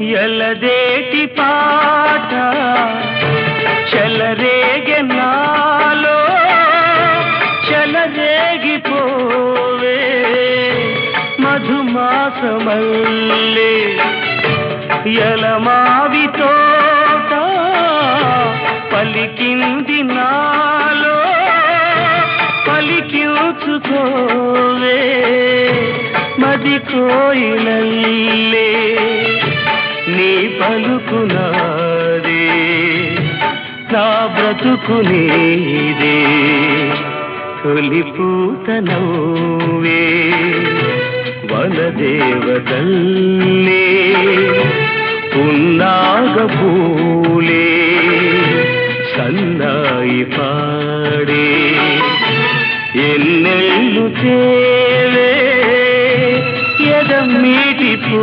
ఎలదేటి పాట? చెలరేగె నాలో చెలరేగిపోవే. మధుమాసమల్లే ఎలమావి తోట పలికింది నాలో పలికించుకోవే. మది కోయిలల్ పలుకునాది నా బ్రతుకు నీదే తొలి పూతనవే వనదేవతల్లే పున్నాగపూలే సన్నాయి పాడే ఎన్నెళ్ళు తేలే ఎదమ్మీటి పూ